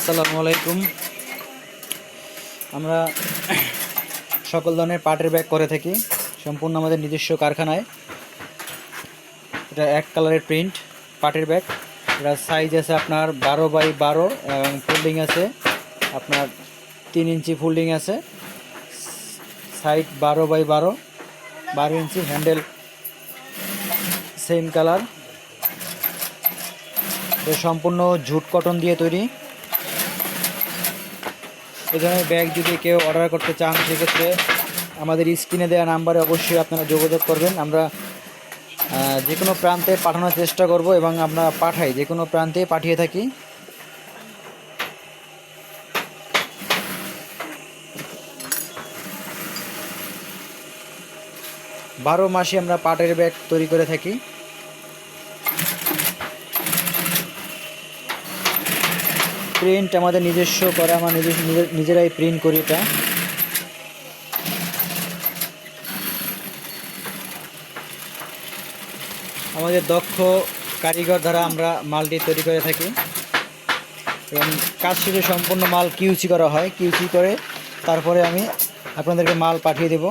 আসসালামু আলাইকুম। আমরা সকল ধরনের পাটের ব্যাগ করে থাকি, সম্পূর্ণ আমাদের নিজস্ব কারখানায়। এটা এক কালারের প্রিন্ট, পাটের ব্যাগ। এটা সাইজ আছে আপনার বারো বাই বারো এবং ফোল্ডিং আছে, আপনার তিন ইঞ্চি ফোল্ডিং আছে। সাইড বারো বাই বারো বারো ইঞ্চি হ্যান্ডেল সেম কালার সম্পূর্ণ ঝুট কটন দিয়ে তৈরি। এ ধরনের ব্যাগ যদি কেউ অর্ডার করতে চান, সেক্ষেত্রে আমাদের স্ক্রিনে দেওয়া নাম্বারে অবশ্যই আপনারা যোগাযোগ করবেন। আমরা যে কোনো প্রান্তে পাঠানোর চেষ্টা করব এবং আমরা পাঠাই। যে কোনো প্রান্তে পাঠিয়ে থাকি। বারো মাসে আমরা পাটের ব্যাগ তৈরি করে থাকি। প্রিন্ট আমাদের নিজস্ব করা, আমরা নিজেরাই প্রিন্ট করি এটা। আমাদের দক্ষ কারিগর দ্বারা আমরা মালটি তৈরি করে থাকি। এবং কাজ শেষে সম্পূর্ণ মাল কিউসি করা হয়। কিউসি করে তারপরে আমি আপনাদেরকে মাল পাঠিয়ে দেব।